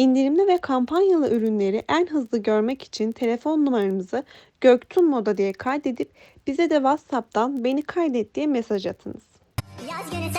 İndirimli ve kampanyalı ürünleri en hızlı görmek için telefon numaramızı Göktun Moda diye kaydedip bize de WhatsApp'tan beni kaydet diye mesaj atınız. Yaz günü